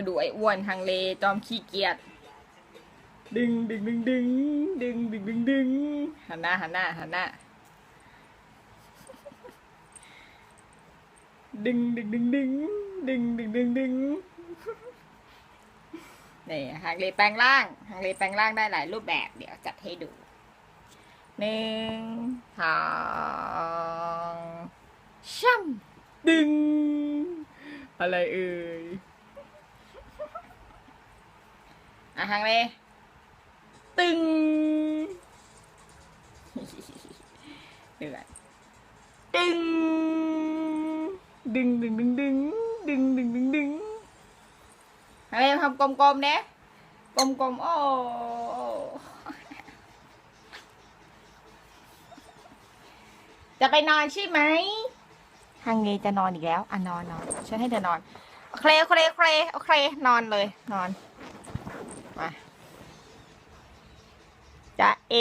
มาดูไอ้อ้วนฮังเลจอมขี้เกียจดึงดึงดึงดึงดึงดึงดึงดึงหันหน้าหันหน้าหันหน้าดึงดึงดึงดึงดึงดึงดึงดึงนี่ฮังเลแปลงร่างฮังเลแปลงร่างได้หลายรูปแบบเดี๋ยวจัดให้ดูหนึ่งสองช่ำดึง อะไรเอ่ย อะฮังเลตึงเดือดตึงดึงดึงดึงดึงดึงดึงดึงดึงฮังเลทำกลมๆเนี่ยกลมๆโอ้จะไปนอนใช่ไหมฮังเงจะนอนอีกแล้ว อะนอนนอนฉันให้เธอนอน โอเคโอเคโอเคโอเคนอนเลย นอน มาจะเอ